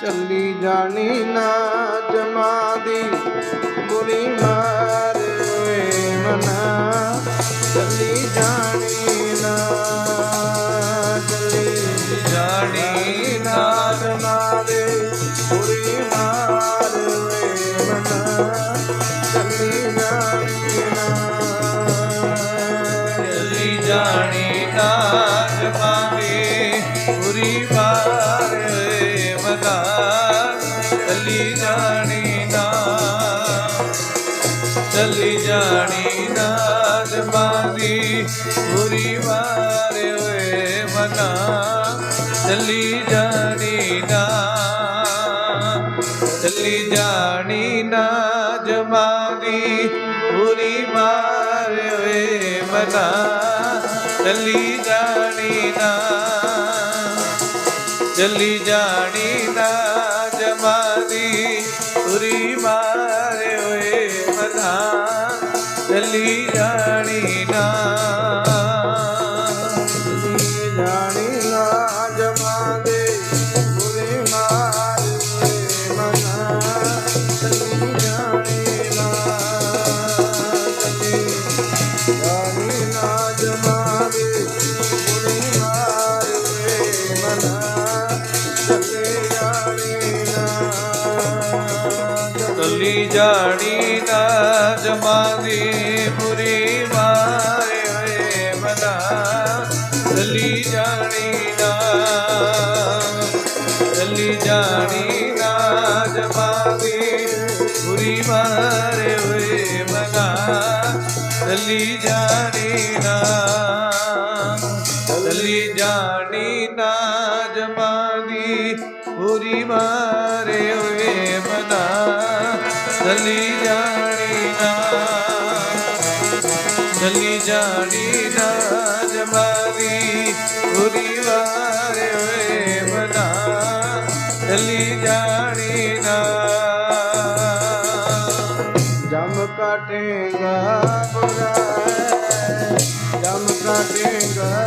ਚੱਲੀ ਜਾਣੀ ਨਾ ਜਮਾਦੀ ਬੁਰੀ ਮਾਰ ਵੇ ਮਨਾ। ਚੱਲੀ ਜਾਣੀ ਨਾ ਚੱਲੀ ਜਾਣੀ ਨਾ ਜਮਾਦੇ ਬੁਰੀ ਮਾਰ ਵੇ ਮਨਾ। ਚੱਲੀ ਜਾਣੀ ਨਾ ਚਲੀ ਜਾਣੀ ਨਾ ਜਮਾਂਗੇ ਪੂਰੀ ਜਾਣੀ ਨਾ, ਚਲੀ ਜਾਣੀ ਨਾ ਜਮਾਂਗੀ ਪੂਰੀ ਵਾਰ ਏ ਮਨਾ, ਚਲੀ ਜਾਣੀ ਨਾ, ਚਲੀ ਜਾਣੀ ਨਾ ਜਮਾਂਗੀ ਪੂਰੀ ਮਾਰ ਵੇ ਮਨਾ, ਚਲੀ ਜਾਣੀ ਨਾ, ਚਲੀ ਜਾਣੀ ਨਾ ਜਮਾਂਗੀ ਵੇ ਮਨਾ ਜਾਣੀ ਨਾ। ਚੱਲੀ ਜਾਣੀ ਨਾ ਜਮਾਦੇ ਬੁਰੀ ਮਾਰ ਵੇ ਮਨਾ। ਚੱਲੀ ਜਾਣੀ ਨਾ, ਚੱਲੀ ਜਾਣੀ ਨਾ। ਚੱਲੀ ਜਾਣੀ ਨਾ ਜਮਾਂਦੀ ਬੁਰੀ ਮਾਰੇ ਹੋਏ ਮਨਾ। ਚੱਲੀ ਜਾਣੀ ਨਾ ਚੱਲੀ ਜਾਣੀ ਨਾ ਜਮਾਂਦੀ ਬੁਰੀ ਮਾਰੇ ਹੋਏ ਮਨਾ। ਚੱਲੀ ਜਾਣੀ ਨਾ ਚੱਲੀ ਜਾਣੀ ਨਾ ਜਮਾਂਦੀ ਬੁਰੀ ਮਾਰੇ ਚੱਲੀ ਜਾਣੀ ਨਾ ਚੱਲੀ ਜਾਣੀ ਨਾ ਜਮਾਂਦੀ ਬੁਰੀ ਮਾਰੇ ਹੋਏ ਮਨਾ ਚੱਲੀ ਜਾਣੀ ਨਾ ਜਮ ਕਾਟੇਗਾ ਬੁਰਾ ਜਮ ਕਾਟੇਗਾ